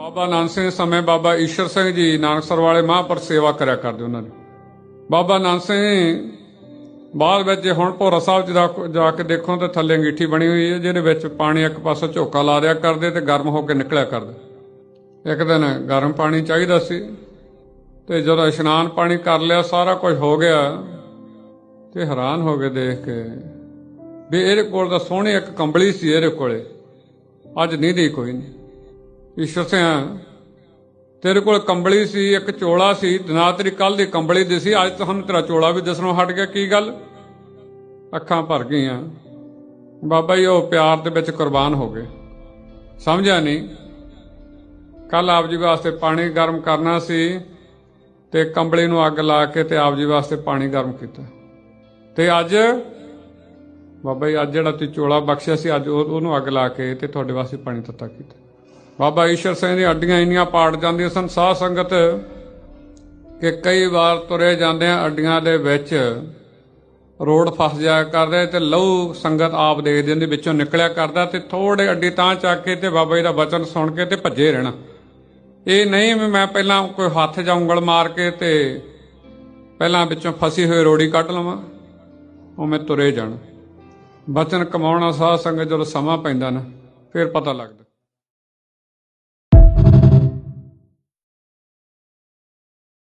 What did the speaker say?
ਬਾਬਾ ਨਾਨਕ ਸਿੰਘ ਸਮੇਂ ਬਾਬਾ ਈਸ਼ਰ ਸਿੰਘ ਜੀ ਨਾਨਕਸਰ ਵਾਲੇ ਮਹਾਂਪੁਰ ਸੇਵਾ ਕਰਿਆ ਕਰਦੇ ਉਹਨਾਂ ਦੀ। ਬਾਬਾ ਨਾਨਕ ਸਿੰਘ ਬਾਅਦ ਵਿੱਚ ਜੇ ਹੁਣ ਭੋਰਾ ਸਾਹਿਬ ਜੀ ਦਾ ਜਾ ਕੇ ਦੇਖੋ ਤਾਂ ਥੱਲੇ ਅੰਗੀਠੀ ਬਣੀ ਹੋਈ ਹੈ, ਜਿਹਦੇ ਵਿੱਚ ਪਾਣੀ ਇੱਕ ਪਾਸੇ ਝੋਕਾ ਲਾ ਦਿਆ ਕਰਦੇ ਤੇ ਗਰਮ ਹੋ ਕੇ ਨਿਕਲਿਆ ਕਰਦੇ। ਇੱਕ ਦਿਨ ਗਰਮ ਪਾਣੀ ਚਾਹੀਦਾ ਸੀ ਤੇ ਜਦੋਂ ਇਸ਼ਨਾਨ ਪਾਣੀ ਕਰ ਲਿਆ, ਸਾਰਾ ਕੁਝ ਹੋ ਗਿਆ ਤੇ ਹੈਰਾਨ ਹੋ ਗਏ ਦੇਖ ਕੇ ਵੀ ਇਹਦੇ ਕੋਲ ਤਾਂ ਸੋਹਣੀ ਇੱਕ ਕੰਬਲੀ ਸੀ ਇਹਦੇ ਕੋਲੇ। ਅੱਜ ਨਹੀਂ ਦੀ ਕੋਈ ਨਹੀਂ। ਈਸ਼ਵਰ ਸਿੰਘ ਤੇਰੇ ਕੋਲ ਕੰਬਲੀ ਸੀ, ਇੱਕ ਚੋਲਾ ਸੀ ਨਾ ਤੇਰੀ ਕੱਲ ਦੀ ਕੰਬਲੀ ਦੀ ਸੀ, ਅੱਜ ਤੁਹਾਨੂੰ ਤੇਰਾ ਚੋਲਾ ਵੀ ਦਿਸਣੋਂ ਹਟ ਗਿਆ, ਕੀ ਗੱਲ? ਅੱਖਾਂ ਭਰ ਗਈਆਂ। ਬਾਬਾ ਜੀ, ਉਹ ਪਿਆਰ ਦੇ ਵਿੱਚ ਕੁਰਬਾਨ ਹੋ ਗਏ। ਸਮਝਿਆ ਨਹੀਂ? ਕੱਲ ਆਪ ਜੀ ਵਾਸਤੇ ਪਾਣੀ ਗਰਮ ਕਰਨਾ ਸੀ ਤੇ ਕੰਬਲੀ ਨੂੰ ਅੱਗ ਲਾ ਕੇ ਤੇ ਆਪ ਜੀ ਵਾਸਤੇ ਪਾਣੀ ਗਰਮ ਕੀਤਾ। ਤੇ ਅੱਜ ਬਾਬਾ ਜੀ, ਅੱਜ ਜਿਹੜਾ ਤੁਸੀਂ ਚੋਲਾ ਬਖਸ਼ਿਆ ਸੀ, ਅੱਜ ਉਹਨੂੰ ਅੱਗ ਲਾ ਕੇ ਤੇ ਤੁਹਾਡੇ ਵਾਸਤੇ ਪਾਣੀ ਤੱਤਾ ਕੀਤਾ। ਬਾਬਾ ਈਸ਼ਰ ਸਿੰਘ ਦੀਆਂ ਅੱਡੀਆਂ ਇੰਨੀਆਂ ਪਾੜ ਜਾਂਦੀਆਂ ਸਨ, ਸਾਧ ਸੰਗਤ ਕਿ ਕਈ ਵਾਰ ਤੁਰੇ ਜਾਂਦੇ ਆ ਅੱਡੀਆਂ ਦੇ ਵਿੱਚ ਰੋਡ ਫਸ ਜਾਇਆ ਕਰਦੇ ਤੇ ਲਹੂ ਸੰਗਤ ਆਪ ਦੇ ਦਿੰਦੇ, ਵਿੱਚੋਂ ਨਿਕਲਿਆ ਕਰਦਾ ਤੇ ਥੋੜੇ ਅੱਡੀ ਤਾਂ ਚੱਕ ਕੇ ਤੇ ਬਾਬਾ ਜੀ ਦਾ ਬਚਨ ਸੁਣ ਕੇ ਤੇ ਭੱਜੇ ਰਹਿਣਾ। ਇਹ ਨਹੀਂ ਵੀ ਮੈਂ ਪਹਿਲਾਂ ਕੋਈ ਹੱਥ ਜਾਂ ਉਂਗਲ ਮਾਰ ਕੇ ਤੇ ਪਹਿਲਾਂ ਵਿੱਚੋਂ ਫਸੀ ਹੋਈ ਰੋੜੀ ਕੱਢ ਲਵਾਂ, ਉਹ ਮੈਂ ਤੁਰੇ ਜਾਣਾ। ਬਚਨ ਕਮਾਉਣਾ ਸਾਧ ਸੰਗਤ ਜਦੋਂ ਸਮਾਂ ਪੈਂਦਾ ਨਾ, ਫਿਰ ਪਤਾ ਲੱਗਦਾ।